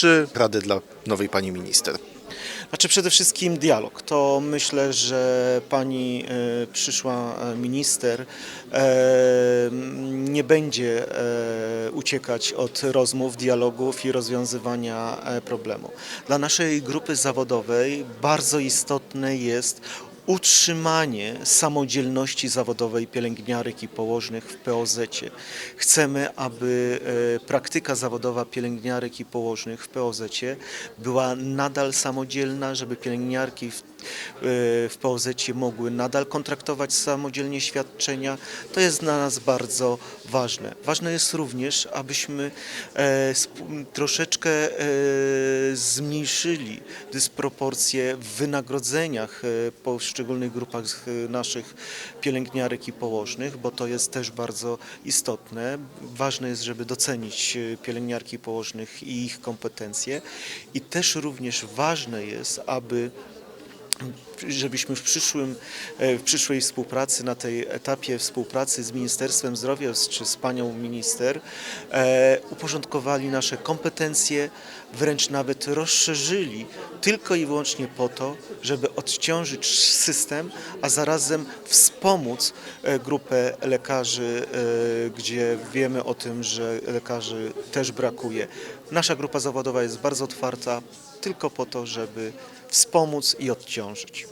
czy rady dla nowej pani minister? Znaczy przede wszystkim dialog. To myślę, że pani e, przyszła e, minister e, nie będzie uciekać od rozmów, dialogów i rozwiązywania problemu. Dla naszej grupy zawodowej bardzo istotne jest utrzymanie samodzielności zawodowej pielęgniarek i położnych w POZ. -cie. Chcemy, aby e, praktyka zawodowa pielęgniarek i położnych w POZ była nadal samodzielna, żeby pielęgniarki w, e, w POZ mogły nadal kontraktować samodzielnie świadczenia. To jest dla nas bardzo ważne. Ważne jest również, abyśmy e, troszeczkę e, zmniejszyli dysproporcje w wynagrodzeniach e, poszczególnych grupach e, naszych pielęgniarek i położnych, bo to jest też bardzo istotne. Ważne jest, żeby docenić e, pielęgniarki położnych i ich kompetencje i też również ważne jest, aby żebyśmy w, przyszłym, e, w przyszłej współpracy, na tej etapie współpracy z Ministerstwem Zdrowia czy z panią minister, e, uporządkowali nasze kompetencje, wręcz nawet rozszerzyli tylko i wyłącznie po to, żeby odciążyć system, a zarazem wspomóc e, grupę lekarzy, e, gdzie wiemy o tym, że lekarzy też brakuje. Nasza grupa zawodowa jest bardzo otwarta tylko po to, żeby wspomóc i odciążyć.